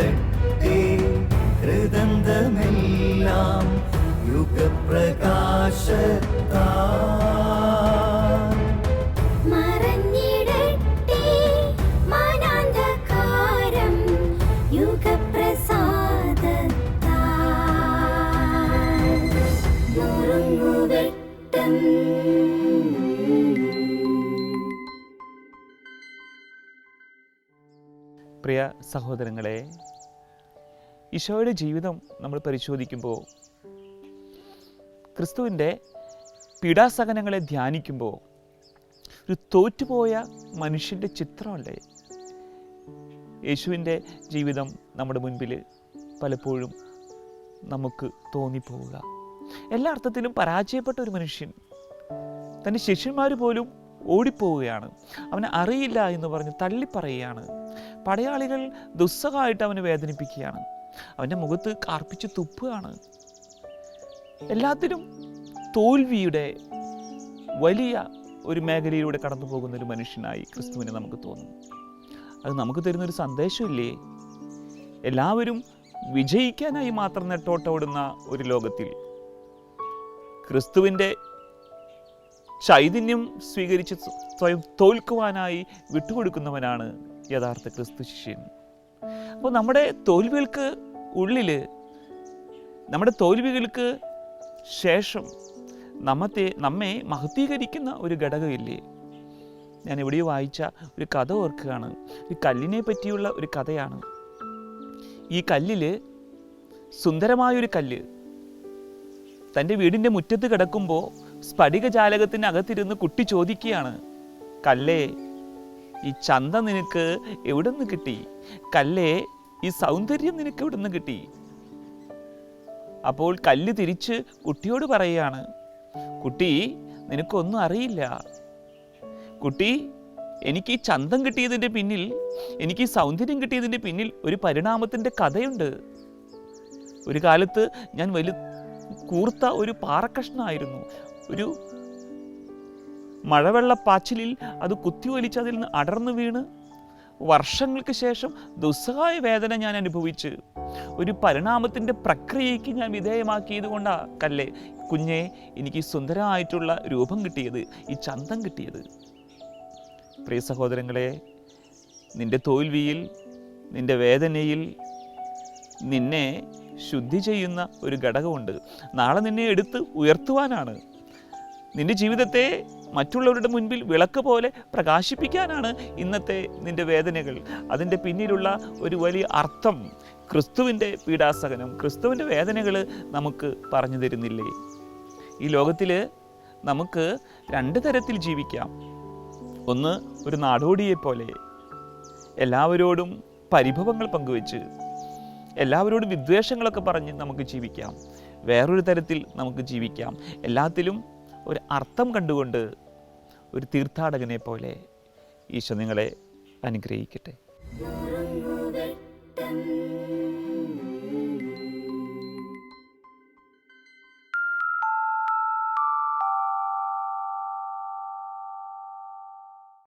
day. പ്രിയ സഹോദരങ്ങളെ ഈശോയുടെ ജീവിതം നമ്മൾ പരിശോധിക്കുമ്പോൾ ക്രിസ്തുവിന്റെ പീഡാസഹനങ്ങളെ ധ്യാനിക്കുമ്പോൾ ഒരു തോറ്റുപോയ മനുഷ്യന്റെ ചിത്രമല്ലേ? യേശുവിന്റെ ജീവിതം നമ്മുടെ മുൻപിൽ പലപ്പോഴും നമുക്ക് തോന്നിപ്പോവുക. എല്ലാ അർത്ഥത്തിലും പരാജയപ്പെട്ട ഒരു മനുഷ്യൻ തന്റെ ശിഷ്യന്മാർ പോലും ഓടിപ്പോവുകയാണ്. അവനെ അറിയില്ല എന്ന് പറഞ്ഞ് തള്ളിപ്പറയുകയാണ്. പടയാളികൾ ദുസ്സഹമായിട്ട് അവനെ വേദനിപ്പിക്കുകയാണ്. അവന്റെ മുഖത്ത് കാർപ്പിച്ച് തുപ്പുകയാണ്. എല്ലാത്തിലും തോൽവിയുടെ വലിയ ഒരു മേഖലയിലൂടെ കടന്നു പോകുന്ന ഒരു മനുഷ്യനായി ക്രിസ്തുവിനെ നമുക്ക് തോന്നുന്നു. അത് നമുക്ക് തരുന്നൊരു സന്ദേശമില്ലേ? എല്ലാവരും വിജയിക്കാനായി മാത്രം നെട്ടോട്ടോടുന്ന ഒരു ലോകത്തിൽ ക്രിസ്തുവിന്റെ ചൈതന്യം സ്വീകരിച്ച് സ്വയം തോൽക്കുവാനായി വിട്ടുകൊടുക്കുന്നവനാണ് യഥാർത്ഥ ക്രിസ്തു ശിഷ്യൻ. അപ്പോൾ നമ്മുടെ തോൽവികൾക്ക് ഉള്ളിൽ നമ്മുടെ തോൽവികൾക്ക് ശേഷം നമ്മത്തെ നമ്മെ മഹത്വീകരിക്കുന്ന ഒരു ഘടകമില്ലേ? ഞാൻ എവിടെയോ വായിച്ച ഒരു കഥ ഓർക്കുകയാണ്. ഒരു കല്ലിനെ പറ്റിയുള്ള ഒരു കഥയാണ്. ഈ കല്ലിൽ സുന്ദരമായൊരു കല്ല്. തന്റെ വീടിന്റെ മുറ്റത്ത് കിടക്കുമ്പോൾ സ്ഫടിക ജാലകത്തിന് അകത്തിരുന്ന് കുട്ടി ചോദിക്കുകയാണ് കല്ലേ ഈ ചന്ത നിനക്ക് എവിടെ നിന്ന് കിട്ടി? കല്ലേ ഈ സൗന്ദര്യം നിനക്ക് എവിടെ നിന്ന് കിട്ടി? അപ്പോൾ കല്ല് തിരിച്ച് കുട്ടിയോട് പറയുകയാണ് കുട്ടി നിനക്കൊന്നും അറിയില്ല. കുട്ടി എനിക്ക് ഈ ചന്തം കിട്ടിയതിന്റെ പിന്നിൽ എനിക്ക് ഈ സൗന്ദര്യം കിട്ടിയതിന്റെ പിന്നിൽ ഒരു പരിണാമത്തിന്റെ കഥയുണ്ട്. ഒരു കാലത്ത് ഞാൻ വലു കൂർത്ത ഒരു പാറക്കഷ്ണമായിരുന്നു ഒരു മഴവെള്ളപ്പാച്ചിലിൽ അത് കുത്തിയൊലിച്ച് അതിൽ നിന്ന് അടർന്നു വീണ്. വർഷങ്ങൾക്ക് ശേഷം ദുസ്സഹായ വേദന ഞാൻ അനുഭവിച്ച്. ഒരു പരിണാമത്തിന്റെ പ്രക്രിയയ്ക്ക് ഞാൻ വിധേയമാക്കിയത് കൊണ്ടാ കല്ലേ? കുഞ്ഞെ എനിക്ക് സുന്ദരമായിട്ടുള്ള രൂപം കിട്ടിയത് ഈ ചന്തം കിട്ടിയത്. പ്രിയ സഹോദരങ്ങളെ നിന്റെ തോൽവിയിൽ നിന്റെ വേദനയിൽ നിന്നെ ശുദ്ധി ചെയ്യുന്ന ഒരു ഘടകമുണ്ട്. നാളെ നിന്നെ എടുത്ത് ഉയർത്തുവാനാണ്. നിന്റെ ജീവിതത്തെ മറ്റുള്ളവരുടെ മുൻപിൽ വിളക്ക് പോലെ പ്രകാശിപ്പിക്കാനാണ് ഇന്നത്തെ നിന്റെ വേദനകൾ. അതിന്റെ പിന്നിലുള്ള ഒരു വലിയ അർത്ഥം ക്രിസ്തുവിന്റെ പീഡാസഹനം ക്രിസ്തുവിന്റെ വേദനകൾ നമുക്ക് പറഞ്ഞു തരുന്നില്ലേ? ഈ ലോകത്തിൽ നമുക്ക് രണ്ട് തരത്തിൽ ജീവിക്കാം. ഒന്ന് ഒരു നാടോടിയെ പോലെ. എല്ലാവരോടും പരിഭവങ്ങൾ പങ്കുവെച്ച് എല്ലാവരോടും വിദ്വേഷങ്ങളൊക്കെ പറഞ്ഞ് നമുക്ക് ജീവിക്കാം. വേറൊരു തരത്തിൽ നമുക്ക് ജീവിക്കാം. എല്ലാത്തിലും ഒരു അർത്ഥം കണ്ടുകൊണ്ട് ഒരു തീർത്ഥാടകനെ പോലെ ഈശോ നിങ്ങളെ അനുഗ്രഹിക്കട്ടെ.